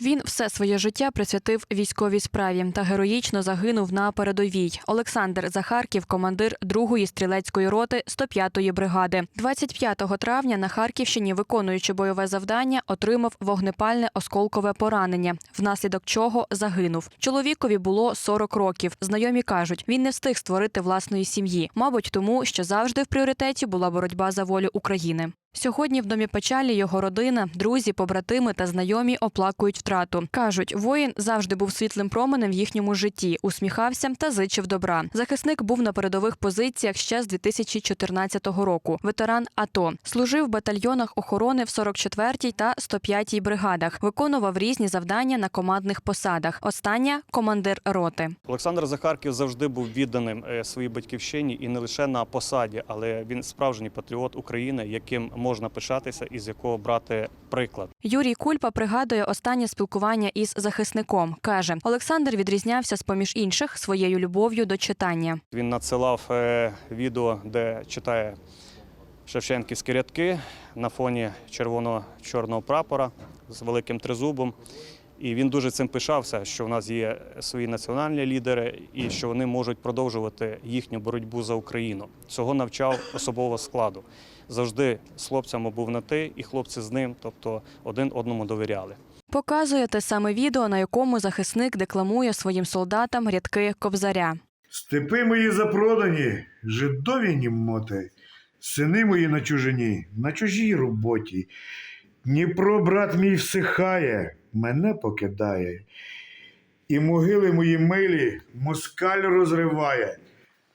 Він все своє життя присвятив військовій справі та героїчно загинув на передовій. Олександр Захарків, командир 2-ї стрілецької роти 105-ї бригади. 25 травня на Харківщині, виконуючи бойове завдання, отримав вогнепальне осколкове поранення, внаслідок чого загинув. Чоловікові було 40 років. Знайомі кажуть, він не встиг створити власної сім'ї, мабуть, тому що завжди в пріоритеті була боротьба за волю України. Сьогодні в домі печалі його родина, друзі, побратими та знайомі оплакують втрату. кажуть, воїн завжди був світлим променем в їхньому житті, усміхався та зичив добра. Захисник був на передових позиціях ще з 2014 року. Ветеран АТО служив в батальйонах охорони в 44-й та 105-й бригадах, виконував різні завдання на командних посадах. Остання командир роти. Олександр Захарків завжди був відданим е, своїй батьківщині і не лише на посаді, але він справжній патріот України, яким можна пишатися і з якого брати приклад. Юрій Кульпа пригадує останнє спілкування із захисником. каже, Олександр відрізнявся з поміж інших своєю любов'ю до читання. Він надсилав е, відео, де читає шевченківські рядки на фоні червоно-чорного прапора з великим тризубом. І він дуже цим пишався, що в нас є свої національні лідери і що вони можуть продовжувати їхню боротьбу за Україну. Цього навчав особового складу. Завжди з хлопцями був на ти, і хлопці з ним, тобто один одному довіряли. Показує те саме відео, на якому захисник декламує своїм солдатам рядки кобзаря. Степи мої запродані, жидові німоти, сини мої на чужині, на чужій роботі. Дніпро, брат мій, всихає, мене покидає. І могили мої милі москаль розриває,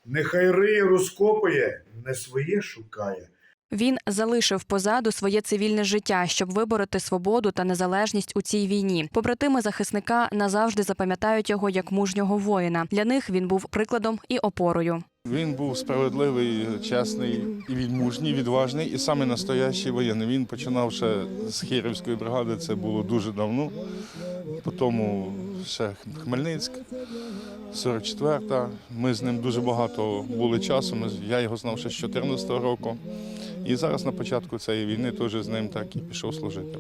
нехай риє розкопує, не своє шукає. Він залишив позаду своє цивільне життя, щоб вибороти свободу та незалежність у цій війні. Побратими захисника назавжди запам'ятають його як мужнього воїна. Для них він був прикладом і опорою. Він був справедливий, чесний, і відмужній, відважний, і саме настоящий воєнний. Він починав ще з Хірівської бригади, це було дуже давно. Потім ще Хмельницьк, 44-та. Ми з ним дуже багато були часу. Я його знав ще з 14-го року. І зараз на початку цієї війни теж з ним так і пішов служити.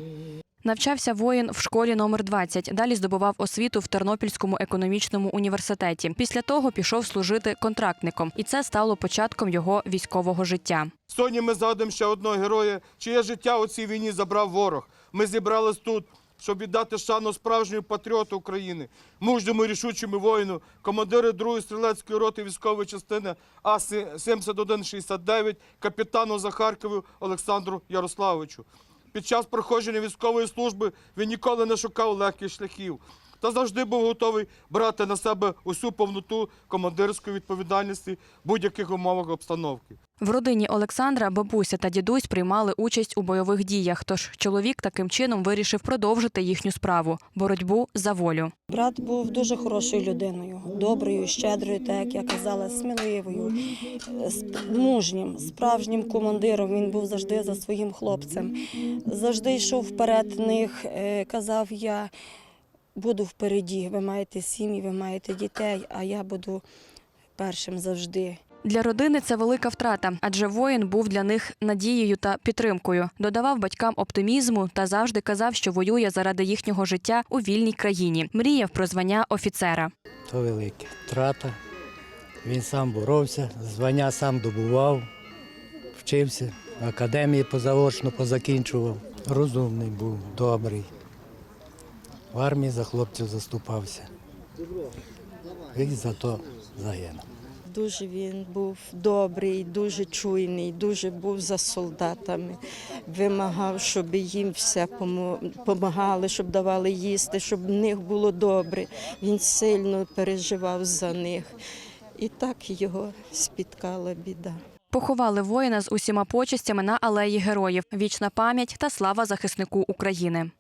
Навчався воїн в школі номер 20. Далі здобував освіту в Тернопільському економічному університеті. Після того пішов служити контрактником, і це стало початком його військового життя. Сьогодні ми згадуємо ще одного героя, чиє життя у цій війні забрав ворог. Ми зібрались тут, щоб віддати шану справжньому патріоту України, мужньому рішучому воїну, командиру 2-ї стрілецької роти військової частини А-7169, капітану Захаркову Олександру Ярославовичу. Під час проходження військової служби він ніколи не шукав легких шляхів та завжди був готовий брати на себе усю повноту командирської відповідальності в будь-яких умовах обстановки. В родині Олександра бабуся та дідусь приймали участь у бойових діях. Тож чоловік таким чином вирішив продовжити їхню справу боротьбу за волю. Брат був дуже хорошою людиною, доброю, щедрою, так як я казала, сміливою, мужнім, справжнім командиром. Він був завжди за своїм хлопцем. Завжди йшов вперед них. е, Казав я буду впереді. Ви маєте сім'ї, ви маєте дітей, а я буду першим завжди. Для родини це велика втрата, адже воїн був для них надією та підтримкою. Додавав батькам оптимізму та завжди казав, що воює заради їхнього життя у вільній країні. Мріяв про звання офіцера. то велика втрата. Він сам боровся, звання сам добував, вчився, академії позаочно позакінчував. Розумний був, добрий. В армії за хлопців заступався. І за то загинув. Дуже він був добрий, дуже чуйний, дуже був за солдатами. Вимагав, щоб їм все допомагали, щоб давали їсти, щоб в них було добре. Він сильно переживав за них. І так його спіткала біда. Поховали воїна з усіма почестями на алеї героїв. Вічна пам'ять та слава захиснику України.